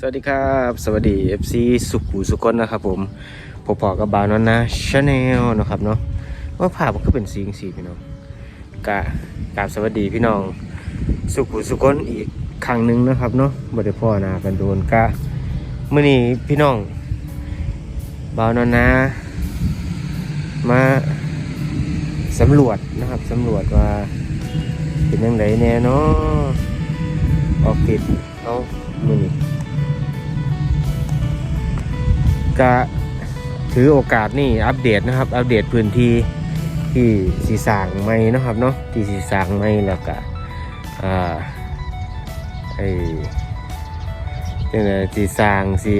สวัสดีครับ สวัสดี FC สุขุสุกนนะครับผมผมพอกับบาวนอนนะชาแนลนะครับเนาะว่าภาพมันก็เป็นสีสีพี่น้องกะกราบสวัสดีพี่น้อง สุขุสุกนอีกครั้งหนึ่งนะครับเนาะบ่ได้พ่อหนากันโดนกะมื่อนี้พี่น้องบาวนอนนะ มาสำรวจนะครับสำรวจว่าเป็นยังไงแน่เนาะออฟฟิศเขามือนี้ ก็ถือโอกาสนี่อัปเดตนะครับ อัปเดตพื้นที่ที่สีสางใหม่นะครับเนาะที่สีสางใหม่แล้วก็อ่าไอ้ยังไงสีสางสี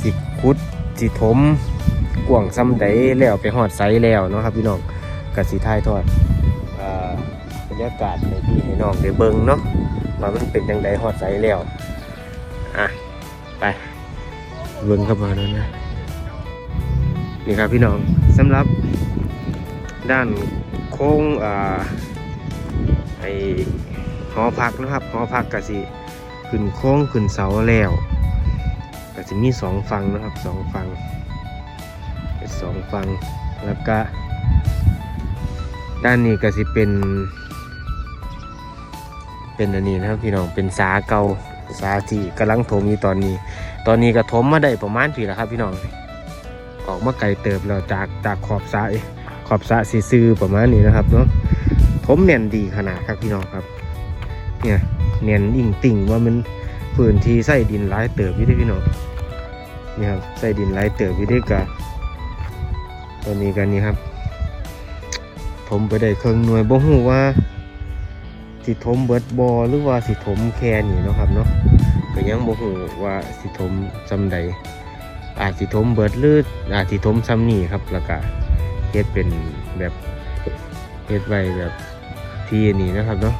สีคุดสีถมกว่างซ้ำใดแล้วไปหอดไซแล้วเนาะครับพี่น้องกับสีท้ายทอดอาบรรยากาศในที่ให้น้องได้เบิงเนาะว่ามันเป็นยังไงหอดไซแล้วอะไป เบิ่งเข้ามาแล้วนะนี่ครับพี่น้องสำหรับด้านโค้งอ่าไอหอพักนะครับหอพักกะสิขึ้นโค้งขึ้นเสาแล้วกะสิมีสองฝั่งนะครับสองฝั่งสองฝั่งแล้วก็ด้านนี้ก็สิเป็น เป็นอันนี้นะครับพี่น้องเป็นสาเก่าสาที่กำลังถมอยู่ตอนนี้ ตอนนี้ก็ถมมาได้ประมาณปีแล้วครับ พี่น้อง ออกมาไกลเติบแล้วจากจากขอบสระเอ้ยขอบสระสีซื้อประมาณนี้นะครับเนาะถมเนียนดีขนาดครับพี่น้องครับ เนี่ยเนียนอิ่งติ่งว่ามันพื้นที่ใส่ดินหลายเติบอยู่ด้อพี่น้องนี่ครับใส่ดินหลายเติบอยู่ด้วยกันตอนนี้กันนี่ครับถมไปได้เครื่องหน่วยบ่ฮู้ว่าสิถมเบิดบอหรือว่าสิถมแค่นี้เนาะครับเนาะ ก็ยังบ่ฮู้ว่าสิถมซำใด อาจสิถมเบิดหรืออาจสิถมซ้ำนี่ครับแล้วก็เฮ็ดเป็นแบบเฮ็ดไว้แบบที่นี่นะครับเนาะ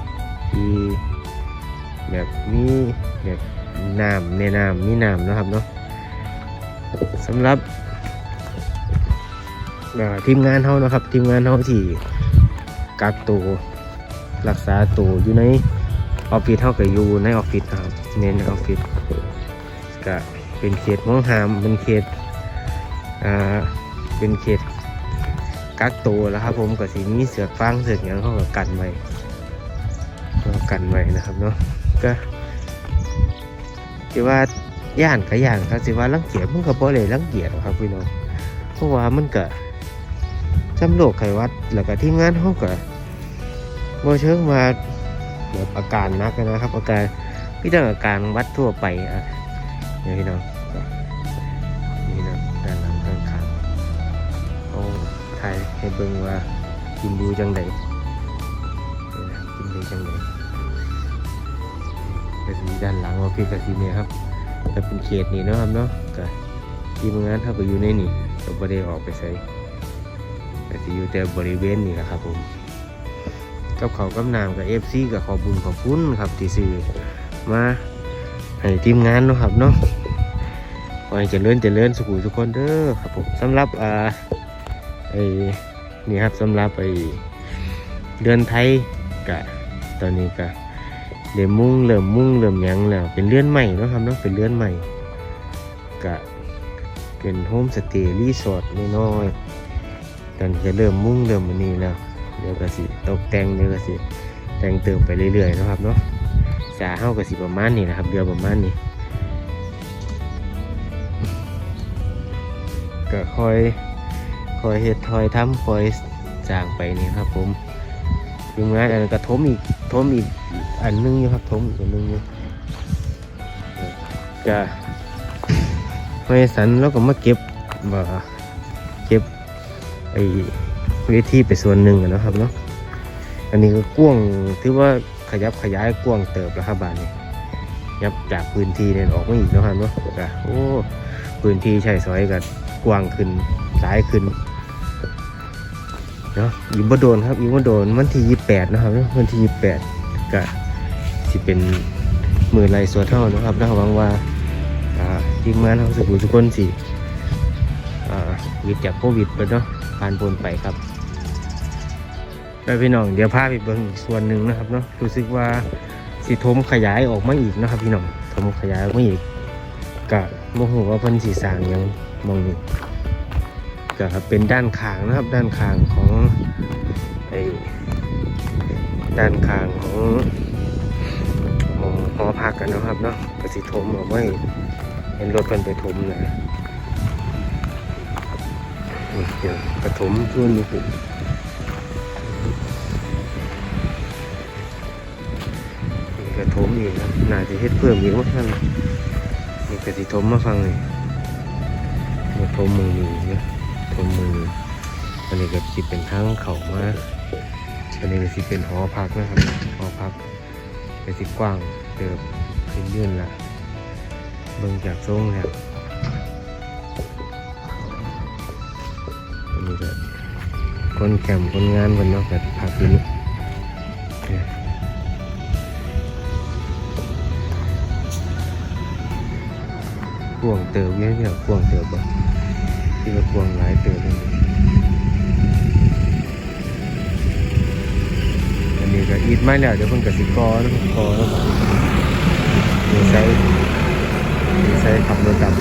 ที่แบบมีแบบน้ำในน้ำมีน้ำนะครับเนาะสำหรับทีมงานเฮานะครับ ทีมงานเฮาที่กักตัวรักษาตัวอยู่ใน ออฟฟิศเท่ากับอยู่ในออฟฟิศนะครับ เน้นในออฟฟิศก็เป็นเขตมองหามเป็นเขตอ่าเป็นเขตกักตัวแล้วครับผมกับสีมีเสือกฟางเสือกหยังเขาก็กันไว้ก็กันไว้นะครับเนาะก็ที่ว่าย่านกับย่านครับสิว่ารังเกียจมันก็บ่เลยรังเกียจครับพี่น้องเพราะว่ามันก็จำโรคไขวัดแล้วก็ทีมงานเขาก็บ่เชิงว่า แบบอาการนักนะครับ อาการพี่ต้องอาการวัดทั่วไปอะเนี่ยพี่น้องนี่นะด้านหลังข้างขาเอาถ่ายให้เบิ่งว่ากินดูจังไดนี่นะกินดูจังไดก็สีด้านหลังว่าพี่กะสีเนี่ยครับแต่เป็นเขตนี่เนาะครับเนาะก็ทีมงานถ้าไปอยู่ในนี่ก็ไม่ได้ออกไปใส่แต่สิอยู่แต่บริเวณนี่แหละครับผม กับเขาวกับน้ำกับเอฟซีกับขอบุญขอบคุณครับที่ซื้อมาให้ทีมงานเนาะครับเนาะขอให้เจริญเจริญสุขุทุกคนเด้อครับผมสำหรับอ่าไอ้นี่ครับสำหรับไอ้เดือนไทยกะตอนนี้กะเริ่มมุ่งเริ่มมุ่งเริ่มยังแล้ว เป็นเลื่อนใหม่เนาะครับเนาะเป็นเลื่อนใหม่กะเป็นโฮมสเตย์รีสอร์ทน้อยๆตอนนี้ก็เริ่มมุ่งเริ่มมันนี้แล้วเดี๋ยวก็สิ ตกแต่งเดี๋ยวก็สิแต่งเติมไปเรื่อยๆนะครับเนาะสาเฮาก็สิประมาณนี้นะครับเดือนประมาณนี้ก็คอยคอยเฮ็ดคอยทำคอยสร้างไปนี่ครับผมทีมงานอันนั้นก็ทมอีกทมอีกอันนึงอยู่ครับทมอีกอันนึงอยู่ก็ไม้สันแล้วก็มาเก็บว่าเก็บไอ้เวทีไปส่วนหนึ่งนะครับเนาะ อันนี้ก็กว้างถือว่าขยับขยายกว้างเติบแล้วครับบ้านนี้ยับจากพื้นที่เนี่ยออกมาอีกแล้วครับเนาะโอ้พื้นที่ใช้สอยก็กว้างขึ้นหลายขึ้นเนาะอีกบ่โดนครับอีกบ่โดนวันที่ยี่แปดนะครับวันที่ยี่แปดก็สิเป็นมือไรสวดเท่านะครับแล้วหวังว่าอ่าทีมงานเขาสุขุมทุกคนสิอ่าวิดจากโควิดไปเนาะผ่านพ้นไปครับ ไปพี่น้องเดี๋ยวพาไปเบิ่งอีกส่วนหนึ่งนะครับเนาะรู้สึกว่าสิทมขยายออกมาอีกนะครับ พี่น้องทมขยายออกมาอีกกะโมโหว่าเพิ่นสีสางยังมองนี่ก็เป็นด้านข้างนะครับด้านข้างของไอ้ด้านข้างของมองหอพักกันนะครับเนาะก็สิถมออกมาอีกเห็นรถเพิ่นไปถมนะนี่เดี๋ยวกระถมช่วนนี้ผม กระถมอีกครับน่าจะเฮ็ดเพิ่มอีกว่าท่านนี่กระสิถมมาฟังเลยมาถมมือนี่นะถมมืออันนี้ก็สิเป็นทางเข้ามาอันนี้ก็สิเป็นหอพักนะครับหอพักก็สิกว้างเติบขึ้นยื่นละเบิ่งจากทรงแล้วอันนี้ก็คนแคมคนงานบนเนาะก็พักอยู่นี่ วงเติมเยอะเนี่ยกวงเติบบ่ที่ว่ากวงหลายเติมอันนี้ก็อีดไม่แล้วเดี๋ยวเพิ่นก็สิกอแล้วกอแล้วเดี๋ยวใช้เดี๋ยวใช้ขับรถดับ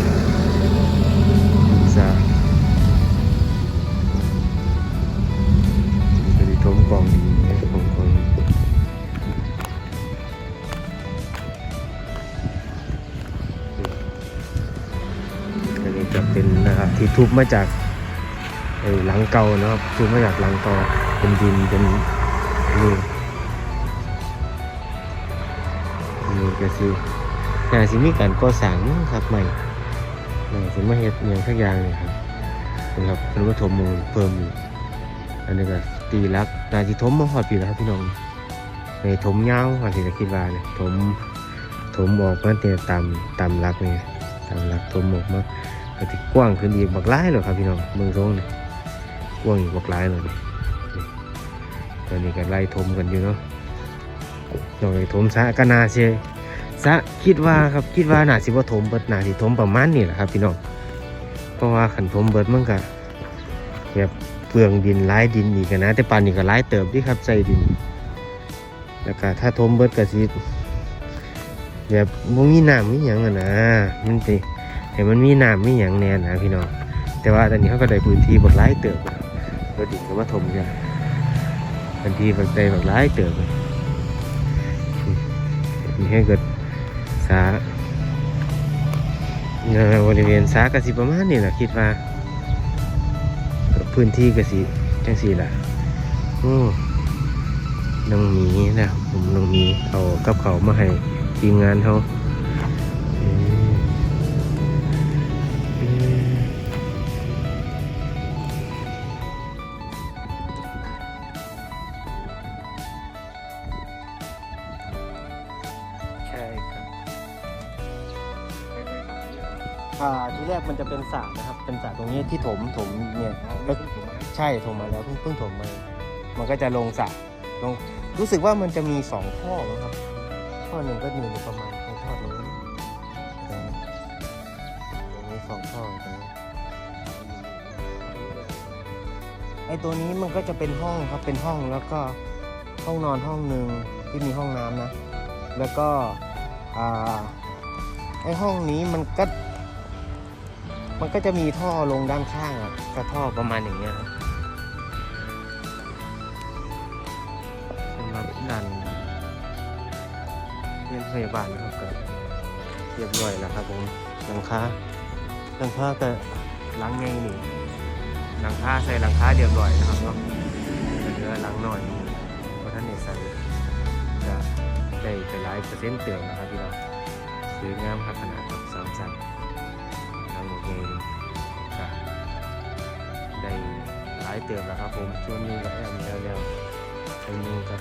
ทุบมาจากไอ้หลังเก่านะครับทุบมาจากหลังเก่าเป็นดินเป็นนี่นี่ก็คือน่าสิมีการก่อสร้างมั้งครับใหม่น่าสิมาเฮ็ดอหย่างสักอย่างนี่ครับนะครับเป็นวัตถุมูลเพิ่มอีกอันนี้ก็ตีลักน่าสิถมมาฮอดปีแล้วครับพี่น้องในถมยาวว่าสิจะคิดว่าเนี่ยถมถมออกมาแต่ตามตามลักนี่ตามลักถมออกมา ก็สิกว้างขึ้นอีกบักหลายเลยครับพี่น้องเมืองทรงนี่กว้างอีกบักหลายเลยนี่นี่ตอนนี้ก็ไล่ถมกันอยู่เนาะนอกจากถมสะก็น่าสิสะคิดว่าครับคิดว่าน่าสิบ่าถมเบิดน่าสิถมประมาณนี้แหละครับพี่น้องเพราะว่าขันถมเบิดมันก็แบบเปลืองดินร้ายดินอีกนะ แต่ป่านนี้ก็ร้ายเติบที่ครับใส่ดิน แล้วก็ถ้าถมเบิดก็สิแบบบ่มีน้ำมีหยังอะนะมัน สิให้มันมีน้ำมีหยังแน่นะพี่น้องแต่ว่าตอนนี้เขาก็ได้พื้นที่บักร้เติบแล้วรถดินก็มาถมจ้ะพื้นที่บักได้บักร้เติบเลยนี่ให้เกิดสาบริเวณสากสิประมาณนี้แหละคิดว่า พื้นที่กสิจังสี่ล่ะโอ้น้องหมีนะผมน้องหมีเอากับเขามาให้ทีมงานเขา มันจะเป็นสระนะครับ เป็นสระตรงนี้ที่ถมถมเนี่ยก็ใช่ถมมาแล้วเพิ่งเพิ่งถมมามันก็จะลงสระลงรู้สึกว่ามันจะมีสองท่อนะครับท่อหนึ่งก็อยู่ประมาณในท่อตรงนี้ตรงนี้ตรงนี้สองท่อตรงนี้ไอตัวนี้มันก็จะเป็นห้องครับเป็นห้องแล้วก็ห้องนอนห้องหนึ่งที่มีห้องน้ำนะ แล้วก็อ่าไอห้องนี้มันก็ มันก็จะมีท่อลงด้านข้างอะก็ท่อประมาณอย่างเงี้ยครับสำหรับดันเรียนพยาบาลนะครับก็เรียบร้อยแล้วครับผมหลังคาหลังคาก็หลังไงนี่หลังคาใส่หลังคาเรียบร้อยนะครับเนาะเหลือหลังหน่อยเพราะท่านเนี่ยใส่จะได้ไปหลายเปอร์เซ็นต์เติมนะครับพี่น้องสวยงามครับขนาดกับสามสันายเติมแล้วครับผมช่วงนี้ก็แอมแล้วแล้วไปนูกับ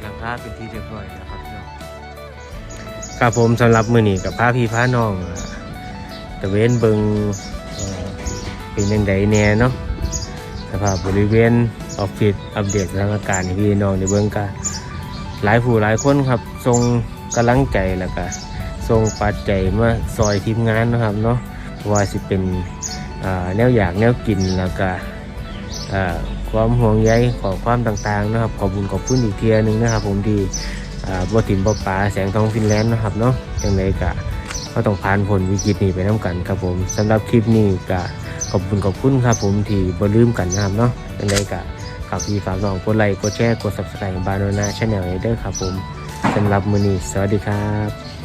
หลังคาเป็นที่เรียบร้อยนะครับพี่น้องครับผมสำหรับมือนี้กับพาพี่พาน้องตะเวนเบิงเป็นยังไงแน่เนาะสภาพบริเวณออฟฟิศอัปเดตสถานการณ์พี่น้องในเบื้องกันหลายผู้หลายคนครับทรงกำลังใจแล้วก็ทรงปัจจัยมาซอยทีมงานนะครับเนาะเพราะว่าสิเป็น แนวอยากแนวกินแล้วก็ความห่วงใยขอความต่างๆนะครับขอบคุญขอบคุณอีกเทียนึงนะครับ ผมที่บ่ถิ่มบ่ปลาแสงทองฟินแลนด์นะครับเนาะจังไดก็ก็ต้องผ่านพ้นวิกฤตนี้ไปน้กันครับผมสำหรับคลิปนี้ก็ขอบคุณขอบคุณครับผมที่บ่ลืมกันนะครับเนาะจังไดก็ฝากพี่ฝากน้องกดไลค์กดแชร์กด Subscribe บานนาชาแนลเด้อครับผมสำหรับมื้อนี้สวัสดีครับ